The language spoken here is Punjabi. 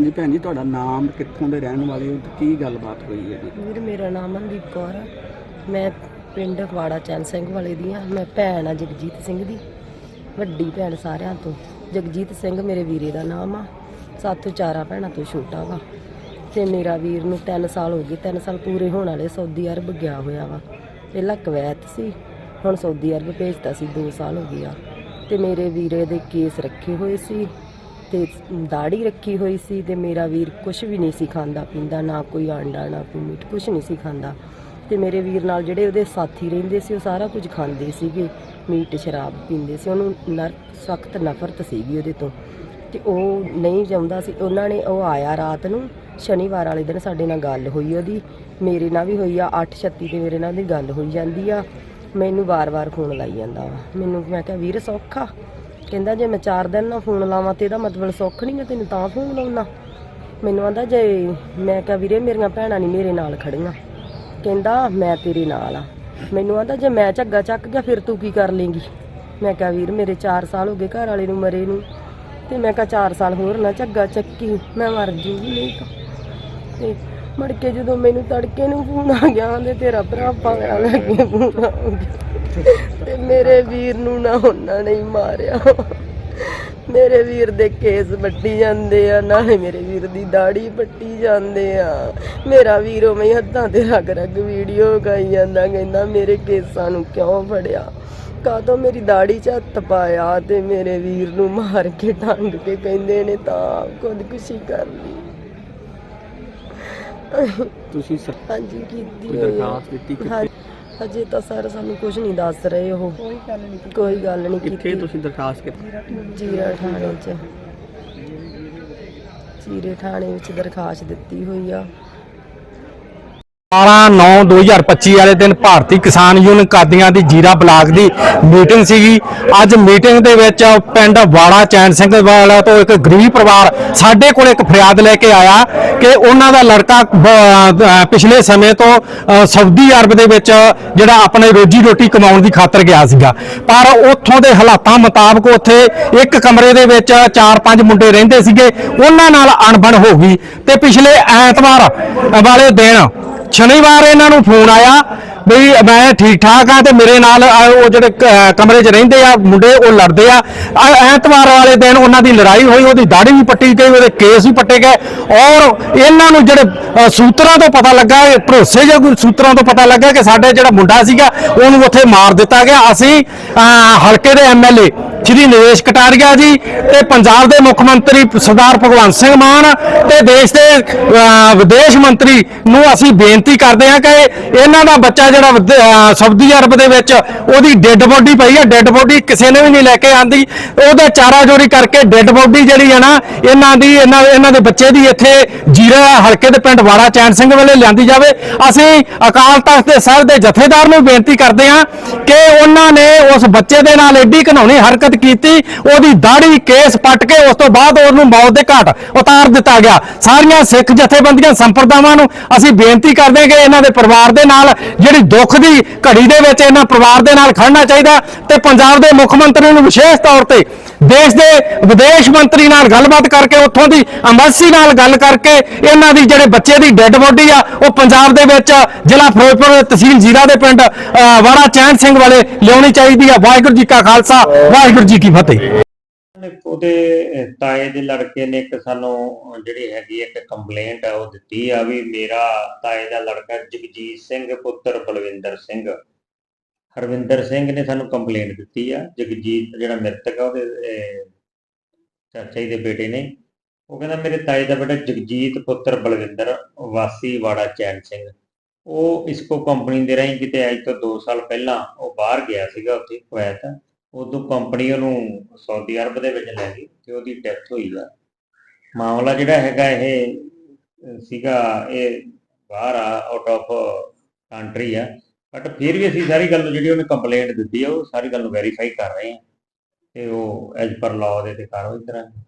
ਹਾਂਜੀ ਭੈਣ ਜੀ, ਤੁਹਾਡਾ ਨਾਮ ਕਿੱਥੋਂ ਦੇ ਰਹਿਣ ਵਾਲੇ ਹੋ ਤੇ ਕੀ ਗੱਲਬਾਤ ਹੋਈ ਹੈ ਵੀਰ, ਮੇਰਾ ਨਾਮ ਮਨਦੀਪ ਕੌਰ ਆ। ਮੈਂ ਪਿੰਡ ਵਾੜਾ ਚੰਦ ਸਿੰਘ ਵਾਲੇ ਦੀ ਆ। ਮੈਂ ਭੈਣ ਆ ਜਗਜੀਤ ਸਿੰਘ ਦੀ, ਵੱਡੀ ਭੈਣ ਸਾਰਿਆਂ ਤੋਂ। ਜਗਜੀਤ ਸਿੰਘ ਮੇਰੇ ਵੀਰੇ ਦਾ ਨਾਮ ਆ। ਸਾਥੋਂ ਚਾਰਾਂ ਭੈਣਾਂ ਤੋਂ ਛੋਟਾ ਵਾ। ਤੇ ਮੇਰਾ ਵੀਰ ਨੂੰ 3 ਸਾਲ ਹੋ ਗਏ 3 ਸਾਲ ਪੂਰੇ ਹੋਣ ਵਾਲੇ, ਸਾਊਦੀ ਅਰਬ ਗਿਆ ਹੋਇਆ ਵਾ। ਪਹਿਲਾਂ ਕੁਵੈਤ ਸੀ, ਹੁਣ ਸਾਊਦੀ ਅਰਬ ਭੇਜਤਾ ਸੀ 2 ਸਾਲ ਹੋ ਗਏ ਆ। ਤੇ ਮੇਰੇ ਵੀਰੇ ਦੇ ਕੇਸ ਰੱਖੇ ਹੋਏ ਸੀ। ਤੇ ਦਾੜੀ ਰੱਖੀ ਹੋਈ ਸੀ ਤੇ ਮੇਰਾ ਵੀਰ ਕੁਝ ਵੀ ਨਹੀਂ ਸੀ ਖਾਂਦਾ ਪੀਂਦਾ, ਨਾ ਕੋਈ ਆਂਡਾ, ਨਾ ਕੋਈ ਮੀਟ ਕੁਝ ਨਹੀਂ ਸੀ ਖਾਂਦਾ। ਤੇ ਮੇਰੇ ਵੀਰ ਨਾਲ ਜਿਹੜੇ ਉਹਦੇ ਸਾਥੀ ਰਹਿੰਦੇ ਸੀ, ਉਹ ਸਾਰਾ ਕੁਝ ਖਾਂਦੇ ਸੀਗੇ। ਮੀਟ, ਸ਼ਰਾਬ ਪੀਂਦੇ ਸੀ। ਉਹਨੂੰ ਨਰ, ਸਖਤ ਨਫ਼ਰਤ ਸੀਗੀ ਉਹਦੇ ਤੋਂ। ਤੇ ਉਹ ਨਹੀਂ ਚਾਹੁੰਦਾ ਸੀ। ਉਹਨਾਂ ਨੇ ਉਹ ਆਇਆ ਰਾਤ ਨੂੰ, ਸ਼ਨੀਵਾਰ ਵਾਲੇ ਦਿਨ ਸਾਡੇ ਨਾਲ ਗੱਲ ਹੋਈ ਉਹਦੀ। ਮੇਰੇ ਨਾਲ ਵੀ ਹੋਈ ਆ 8:36 ਤੇ ਮੇਰੇ ਨਾਲ ਉਹਦੀ ਗੱਲ ਹੋਈ ਜਾਂਦੀ ਆ। ਮੈਨੂੰ ਵਾਰ-ਵਾਰ ਫੋਨ ਲਾਈ ਜਾਂਦਾ ਵਾ। ਮੈਨੂੰ ਮੈਂ ਕਿਹਾ, ਵੀਰ, ਸੌਖਾ? ਕਹਿੰਦਾ ਜੇ ਮੈਂ 4 ਦਿਨ ਨਾਲ ਫੋਨ ਲਾਵਾਂ ਤੇ ਇਹਦਾ ਮਤਲਬ ਸੁੱਖ ਨਹੀਂ ਮੈਂ ਤੈਨੂੰ ਤਾਂ ਫੋਨ ਲਾਉਣਾ। ਮੈਨੂੰ ਆਂਦਾ ਜੇ, ਮੈਂ ਕਿਹਾ ਵੀਰੇ ਮੇਰੀਆਂ ਭੈਣਾਂ ਨਹੀਂ ਮੇਰੇ ਨਾਲ ਖੜੀਆਂ। ਕਹਿੰਦਾ ਮੈਂ ਤੇਰੇ ਨਾਲ ਆ। ਮੈਨੂੰ ਆਂਦਾ ਜੇ ਮੈਂ ਝੱਗਾ ਚੱਕ ਗਿਆ, ਫਿਰ ਤੂੰ ਕੀ ਕਰ ਲੇਂਗੀ? ਮੈਂ ਕਿਹਾ ਵੀਰ, ਮੇਰੇ 4 ਸਾਲ ਹੋ ਗਏ ਘਰ ਵਾਲੇ ਨੂੰ ਮਰੇ ਨੂੰ। ਤੇ ਮੈਂ ਕਿਹਾ 4 ਸਾਲ ਹੋਰ ਨਾ ਝੱਗਾ ਚੱਕੀ, ਮੈਂ ਮਰ ਜੂਗੀ, ਨਹੀਂ ਤਾਂ। ਤੇ ਮੜ ਕੇ ਜਦੋਂ ਮੈਨੂੰ ਤੜਕੇ ਨੂੰ ਫੋਨ ਆ ਗਿਆ ਤੇ ਤੇਰਾ ਭਰਾ ਪਾਗਲਾ ਲੱਗੇ ਫੋਨ ਆ ਗਿਆ। ਤੇ ਮੇਰੇ ਵੀਰ ਨੂੰ ਨਾ ਉਹਨਾਂ ਨੇ ਹੀ ਮਾਰਿਆ। ਮੇਰੇ ਵੀਰ ਦੇ ਕੇਸ ਵੱਟੀ ਜਾਂਦੇ ਆ ਨਾਲੇ ਮੇਰੇ ਵੀਰ ਦੀ ਦਾੜੀ ਪੱਟੀ ਜਾਂਦੇ ਆ। ਮੇਰਾ ਵੀਰ ਉਵੇਂ ਹੱਥਾਂ ਤੇ ਰਗ ਰਗ ਵੀਡੀਓ ਗਾਈ ਜਾਂਦਾ ਕਹਿੰਦਾ ਮੇਰੇ ਕੇਸਾਂ ਨੂੰ ਕਿਉਂ ਫੜਿਆ? ਕਾਦੋਂ ਮੇਰੀ ਦਾੜੀ 'ਚ ਹੱਥ ਪਾਇਆ ਤੇ ਮੇਰੇ ਵੀਰ ਨੂੰ ਮਾਰ ਕੇ ਟੰਗ ਕੇ ਕਹਿੰਦੇ ਨੇ ਤਾਂ ਖੁਦਕੁਸ਼ੀ ਕਰ ਲਈ। ਤੁਸੀਂ ਹਾਂਜੀ ਕੀਤੀ ਹੋਈ ਆ। ਦਰਖਾਸਤ ਦਿੱਤੀ ਕਿੱਥੇ? ਅਜੇ ਤਾਂ ਸਰ ਸਾਨੂੰ ਕੁਝ ਨਹੀਂ ਦੱਸ ਰਹੇ ਉਹ। ਕੋਈ ਗੱਲ ਨਹੀਂ ਕੋਈ ਗੱਲ ਨਹੀਂ ਕਿੱਥੇ ਕੀਤੀ। ਤੁਸੀਂ ਦਰਖਾਸਤ ਕੀਤੀ? ਜੀਰਾ ਥਾਣੇ 'ਚ। ਜੀਰੇ ਥਾਣੇ ਵਿੱਚ ਦਰਖਾਸਤ ਦਿੱਤੀ ਹੋਈ ਆ। 12/9/2025 ਵਾਲੇ ਦਿਨ ਭਾਰਤੀ ਕਿਸਾਨ ਯੂਨੀਅਨ ਕਾਦੀਆਂ ਦੀ ਜੀਰਾ ਬਲਾਕ ਦੀ ਮੀਟਿੰਗ ਸੀਗੀ। ਅੱਜ ਮੀਟਿੰਗ ਦੇ ਵਿੱਚ ਪਿੰਡ ਵਾੜਾ ਚੈਨ ਸਿੰਘ ਵਾਲਾ ਤੋਂ ਇੱਕ ਗਰੀਬ ਪਰਿਵਾਰ ਸਾਡੇ ਕੋਲ ਇੱਕ ਫਰਿਆਦ ਲੈ ਕੇ ਆਇਆ ਕਿ ਉਹਨਾਂ ਦਾ ਲੜਕਾ ਪਿਛਲੇ ਸਮੇਂ ਤੋਂ ਸਾਊਦੀ ਅਰਬ ਦੇ ਵਿੱਚ ਜਿਹੜਾ ਆਪਣੇ ਰੋਜੀ ਰੋਟੀ ਕਮਾਉਣ ਦੀ ਖਾਤਰ ਗਿਆ ਸੀਗਾ। ਪਰ ਉੱਥੋਂ ਦੇ ਹਾਲਾਤਾਂ ਮੁਤਾਬਕ ਉੱਥੇ ਇੱਕ ਕਮਰੇ ਦੇ ਵਿੱਚ ਚਾਰ ਪੰਜ ਮੁੰਡੇ ਰਹਿੰਦੇ ਸੀਗੇ। ਉਹਨਾਂ ਨਾਲ ਅਣਬਣ ਹੋ ਗਈ ਤੇ ਪਿਛਲੇ ਐਤਵਾਰ ਵਾਲੇ ਦਿਨ ਸ਼ਨੀਵਾਰ ਇਹਨਾਂ ਨੂੰ ਫੋਨ ਆਇਆ ਵੀ ਮੈਂ ਠੀਕ ਠਾਕ ਆ ਤੇ ਮੇਰੇ ਨਾਲ ਉਹ ਜਿਹੜੇ ਕ- ਕਮਰੇ 'ਚ ਰਹਿੰਦੇ ਆ, ਮੁੰਡੇ ਉਹ ਲੜਦੇ ਆ। ਐਤਵਾਰ ਵਾਲੇ ਦਿਨ ਉਹਨਾਂ ਦੀ ਲੜਾਈ ਹੋਈ, ਉਹਦੀ ਦਾੜੀ ਵੀ ਪੱਟੀ ਗਈ, ਉਹਦੇ ਕੇਸ ਵੀ ਪੱਟੇ ਗਏ ਔਰ ਇਹਨਾਂ ਨੂੰ ਜਿਹੜੇ ਸੂਤਰਾਂ ਤੋਂ ਪਤਾ ਲੱਗਾ, ਇਹ ਭਰੋਸੇਯੋਗ ਸੂਤਰਾਂ ਤੋਂ ਪਤਾ ਲੱਗਾ ਕਿ ਸਾਡੇ ਜਿਹੜਾ ਮੁੰਡਾ ਸੀਗਾ, ਉਹਨੂੰ ਉੱਥੇ ਮਾਰ ਦਿੱਤਾ ਗਿਆ। ਅਸੀਂ ਹਲਕੇ ਦੇ ਐਮਐਲਏ ਸ਼੍ਰੀ ਨਰੇਸ਼ ਕਟਾਰੀਆ ਜੀ ਤੇ ਪੰਜਾਬ ਦੇ ਮੁੱਖ ਮੰਤਰੀ ਸਰਦਾਰ ਭਗਵੰਤ ਸਿੰਘ ਮਾਨ ਤੇ ਦੇਸ਼ ਦੇ ਵਿਦੇਸ਼ ਮੰਤਰੀ ਨੂੰ ਅਸੀਂ ਬੇਨਤੀ ਕਰਦੇ ਹਾਂ ਕਿ ਇਹਨਾਂ ਦਾ ਬੱਚਾ ਜਿਹੜਾ ਸਾਊਦੀ ਅਰਬ ਦੇ ਵਿੱਚ ਉਹਦੀ ਡੈੱਡ ਬੋਡੀ ਪਈ ਹੈ, ਡੈੱਡ ਬੋਡੀ ਕਿਸੇ ਨੇ ਵੀ ਨਹੀਂ ਲੈ ਕੇ ਆਂਦੀ। ਉਹਦਾ ਚਾਰਾ ਚੋਰੀ ਕਰਕੇ ਡੈੱਡ ਬੋਡੀ ਜਿਹੜੀ ਹੈ ਨਾ, ਇਹਨਾਂ ਦੀ, ਇਹਨਾਂ ਇਹਨਾਂ ਦੇ ਬੱਚੇ ਦੀ ਇੱਥੇ ਜੀਰਾ ਹਲਕੇ ਦੇ ਪਿੰਡ ਵਾੜਾ ਚੈਨ ਸਿੰਘ ਵੱਲੇ ਲਿਆਂਦੀ ਜਾਵੇ। ਅਸੀਂ ਅਕਾਲ ਤਖਤ ਦੇ ਸਾਹਿਬ ਦੇ ਜਥੇਦਾਰ ਨੂੰ ਬੇਨਤੀ ਕਰਦੇ ਹਾਂ ਕਿ ਉਹਨਾਂ ਨੇ ਉਸ ਬੱਚੇ ਦੇ ਨਾਲ ਐਡੀ ਘਿਨਾਉਣੀ ਹਰਕਤ ਕੀਤੀ ਉਹਦੀ ਦਾੜੀ ਕੇਸ ਪੱਟ ਕੇ ਉਸ ਤੋਂ ਬਾਅਦ ਉਹਨੂੰ ਮੌਤ ਦੇ ਘਾਟ ਉਤਾਰ ਦਿੱਤਾ ਗਿਆ। ਸਾਰੀਆਂ ਸਿੱਖ ਜਥੇਬੰਦੀਆਂ ਸੰਪਰਦਾਵਾਂ ਨੂੰ ਅਸੀਂ ਬੇਨਤੀ ਕਰਦੇ ਹਾਂ ਕਿ ਇਹਨਾਂ ਦੇ ਪਰਿਵਾਰ ਦੇ ਨਾਲ ਜਿਹੜੀ ਦੁੱਖ ਦੀ ਘੜੀ ਦੇ ਵਿੱਚ ਇਹਨਾਂ ਪਰਿਵਾਰ ਦੇ ਨਾਲ ਖੜਨਾ ਚਾਹੀਦਾ ਤੇ ਪੰਜਾਬ ਦੇ ਮੁੱਖ ਮੰਤਰੀ ਨੂੰ ਵਿਸ਼ੇਸ਼ ਤੌਰ ਤੇ ਦੇਸ਼ ਦੇ ਵਿਦੇਸ਼ ਮੰਤਰੀ ਨਾਲ ਗੱਲਬਾਤ ਕਰਕੇ ਉੱਥੋਂ ਦੀ ਅੰਬੈਸੀ ਨਾਲ ਗੱਲ ਕਰਕੇ ਇਹਨਾਂ ਦੀ ਜਿਹੜੇ ਬੱਚੇ ਦੀ ਡੈੱਡ ਬੋਡੀ ਆ ਉਹ ਪੰਜਾਬ ਦੇ ਵਿੱਚ ਜ਼ਿਲ੍ਹਾ ਫਿਰੋਜ਼ਪੁਰ ਤਹਿਸੀਲ ਜੀਰਾ ਦੇ ਪਿੰਡ ਅਹ, ਵਾੜਾ ਚੈਨ ਸਿੰਘ ਵਾਲੇ ਲਿਆਉਣੀ ਚਾਹੀਦੀ ਆ। ਵਾਹਿਗੁਰੂ ਜੀ ਕਾ ਖਾਲਸਾ ਵਾਹਿਗੁਰੂ ਜੀ ਕੀ ਫਤਿਹ। ਉਹਦੇ ਤਾਏ ਦੇ ਲੜਕੇ ਨੇ ਇੱਕ ਸਾਨੂੰ ਜਿਹੜੀ ਹੈਗੀ ਇੱਕ ਕੰਪਲੇਂਟ ਹੈ ਉਹ ਦਿੱਤੀ ਆ ਵੀ ਮੇਰਾ ਤਾਏ ਦਾ ਲੜਕਾ ਜਗਜੀਤ ਸਿੰਘ, ਪੁੱਤਰ ਬਲਵਿੰਦਰ ਸਿੰਘ। ਹਰਵਿੰਦਰ ਸਿੰਘ ਨੇ ਸਾਨੂੰ ਕੰਪਲੇਂਟ ਦਿੱਤੀ ਆ, ਜਗਜੀਤ ਜਿਹੜਾ ਮ੍ਰਿਤਕ ਆ ਉਹਦੇ ਚਾਚਾ ਜੀ ਦੇ ਬੇਟੇ ਨੇ। ਉਹ ਕਹਿੰਦਾ ਮੇਰੇ ਤਾਏ ਦਾ ਬੇਟਾ ਜਗਜੀਤ, ਪੁੱਤਰ ਬਲਵਿੰਦਰ, ਵਾਸੀ ਵਾੜਾ ਚੈਨ ਸਿੰਘ। ਉਹ ਇਸਕੋ ਕੰਪਨੀ ਦੇ ਰਾਹੀਂ ਕਿਤੇ ਅੱਜ ਤੋਂ 2 ਸਾਲ ਪਹਿਲਾਂ ਉਹ ਬਾਹਰ ਗਿਆ ਸੀਗਾ ਉੱਥੇ ਕੁਵੈਤ। ਉਦੋਂ ਕੰਪਨੀ ਉਹਨੂੰ ਸਾਊਦੀ ਅਰਬ ਦੇ ਵਿੱਚ ਲੈ ਗਈ ਤੇ ਉਹਦੀ ਡੈਥ ਹੋਈ ਆ। ਮਾਮਲਾ ਜਿਹੜਾ ਹੈਗਾ ਇਹ ਸੀਗਾ ਇਹ ਬਾਹਰ ਆ ਆਊਟ ਆਫ ਕੰਟਰੀ ਆ। ਬਟ ਫਿਰ ਵੀ ਅਸੀਂ ਸਾਰੀ ਗੱਲ ਨੂੰ ਜਿਹੜੀ ਉਹਨੇ ਕੰਪਲੇਂਟ ਦਿੱਤੀ ਆ, ਉਹ ਸਾਰੀ ਗੱਲ ਨੂੰ ਵੈਰੀਫਾਈ ਕਰ ਰਹੇ ਆ। ਤੇ ਉਹ ਐਜ਼ ਪਰ ਲਾਅ ਦੇ ਤੇ ਕਾਰਵਾਈ ਕਰਾਂਗੇ